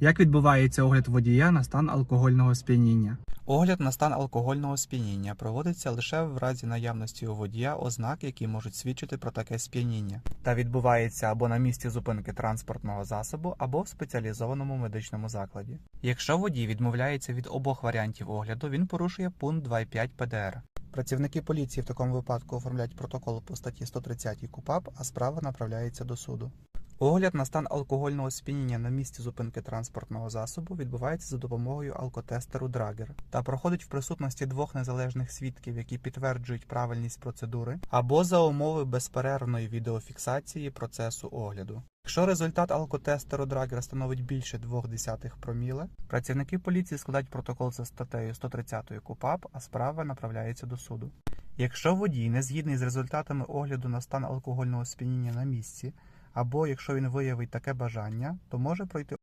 Як відбувається огляд водія на стан алкогольного сп'яніння? Огляд на стан алкогольного сп'яніння проводиться лише в разі наявності у водія ознак, які можуть свідчити про таке сп'яніння, та відбувається або на місці зупинки транспортного засобу, або в спеціалізованому медичному закладі. Якщо водій відмовляється від обох варіантів огляду, він порушує пункт 2.5 ПДР. Працівники поліції в такому випадку оформляють протокол по статті 130 КУПАП, а справа направляється до суду. Огляд на стан алкогольного сп'яніння на місці зупинки транспортного засобу відбувається за допомогою алкотестеру Драгер та проходить в присутності двох незалежних свідків, які підтверджують правильність процедури, або за умови безперервної відеофіксації процесу огляду. Якщо результат алкотестеру Драгер становить більше 0,2 проміле, працівники поліції складають протокол за статтею 130 КУПАП, а справа направляється до суду. Якщо водій не згідний з результатами огляду на стан алкогольного сп'яніння на місці, або якщо він виявить таке бажання, то може пройти